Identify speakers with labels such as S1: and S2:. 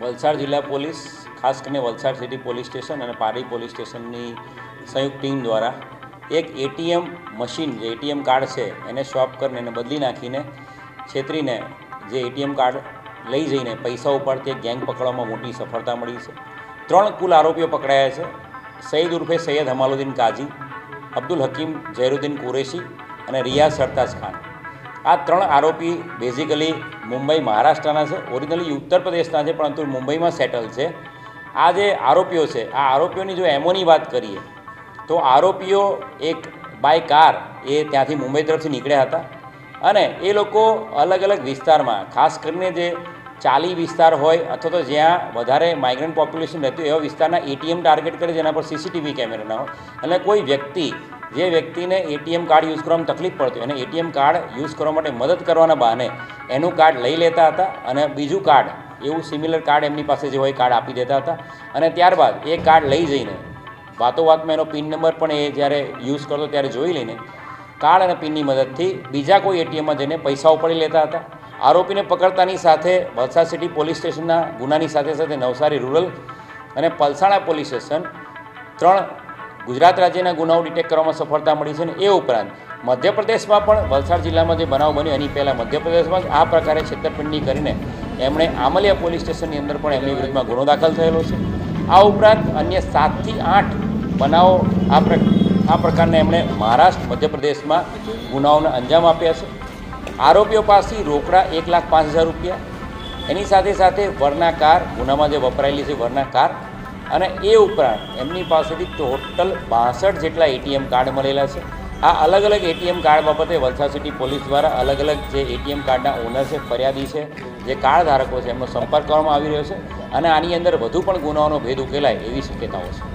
S1: વલસાડ જિલ્લા પોલીસ, ખાસ કરીને વલસાડ સિટી પોલીસ સ્ટેશન અને પારી પોલીસ સ્ટેશનની સંયુક્ત ટીમ દ્વારા એક એટીએમ મશીન, જે એટીએમ કાર્ડ છે, એને સ્વાપ કરીને એને બદલી નાખીને છેતરીને જે એટીએમ કાર્ડ લઈ જઈને પૈસા ઉપાડતી ગેંગ પકડવામાં મોટી સફળતા મળી છે. ત્રણ કુલ આરોપીઓ પકડાયા છે. સૈદ ઉર્ફે સૈયદ હમાલુદ્દીન કાઝી, અબ્દુલ હકીમ ઝૈરુદ્દીન કુરેશી અને રિયાઝ સરતાજ ખાન. આ ત્રણ આરોપી બેઝિકલી મુંબઈ મહારાષ્ટ્રના છે. ઓરિજિનલી ઉત્તર પ્રદેશના છે, પરંતુ મુંબઈમાં સેટલ છે. આ જે આરોપીઓ છે, આ આરોપીઓની જો એમોની વાત કરીએ, તો આરોપીઓ એક બાય કાર એ ત્યાંથી મુંબઈ તરફથી નીકળ્યા હતા. અને એ લોકો અલગ અલગ વિસ્તારમાં, ખાસ કરીને જે ચાલી વિસ્તાર હોય અથવા તો જ્યાં વધારે માઇગ્રન્ટ પોપ્યુલેશન રહેતું એવા વિસ્તારના એટીએમ ટાર્ગેટ કરે જેના પર સીસીટીવી કેમેરા ના હોય. અને કોઈ વ્યક્તિ, જે વ્યક્તિને એટીએમ કાર્ડ યુઝ કરવામાં તકલીફ પડતી અને એટીએમ કાર્ડ યુઝ કરવા માટે મદદ કરવાના બહાને એનું કાર્ડ લઈ લેતા હતા અને બીજું કાર્ડ એવું સિમિલર કાર્ડ એમની પાસે જે હોય કાર્ડ આપી દેતા હતા. અને ત્યારબાદ એ કાર્ડ લઈ જઈને વાતો વાતમાં એનો પિન નંબર પણ એ જ્યારે યુઝ કરતો ત્યારે જોઈ લઈને કાર્ડ અને પિનની મદદથી બીજા કોઈ એટીએમમાં જઈને પૈસા ઉપાડી લેતા હતા. આરોપીને પકડતાની સાથે વલસાડ સિટી પોલીસ સ્ટેશનના ગુનાની સાથે સાથે નવસારી રૂરલ અને પલસાણા પોલીસ સ્ટેશન ત્રણ ગુજરાત રાજ્યના ગુનાઓ ડિટેક્ટ કરવામાં સફળતા મળી છે અને એ ઉપરાંત મધ્યપ્રદેશમાં પણ વલસાડ જિલ્લામાં જે બનાવ બન્યો એની પહેલાં મધ્યપ્રદેશમાં આ પ્રકારે છેતરપિંડી કરીને એમણે આમલિયા પોલીસ સ્ટેશનની અંદર પણ એમની વિરુદ્ધમાં ગુનો દાખલ થયેલો છે. આ ઉપરાંત અન્ય સાતથી આઠ બનાવો આ પ્રકારના એમણે મહારાષ્ટ્ર, મધ્યપ્રદેશમાં ગુનાઓને અંજામ આપ્યા છે. આરોપીઓ પાસેથી રોકડા એક લાખ પાંચ હજાર રૂપિયા, એની સાથે સાથે વરના કાર, ગુનામાં જે વપરાયેલી છે વરના કાર, અને એ ઉપરાંત એમની પાસેથી ટોટલ બાસઠ જેટલા એટીએમ કાર્ડ મળેલા છે. આ અલગ અલગ એટીએમ કાર્ડ બાબતે વલસાડ સિટી પોલીસ દ્વારા અલગ અલગ જે એટીએમ કાર્ડના ઓનર છે, ફરિયાદી છે, જે કાર્ડ ધારકો છે, એમનો સંપર્ક કરવામાં આવી રહ્યો છે અને આની અંદર વધુ પણ ગુનાઓનો ભેદ ઉકેલાય એવી શક્યતાઓ છે.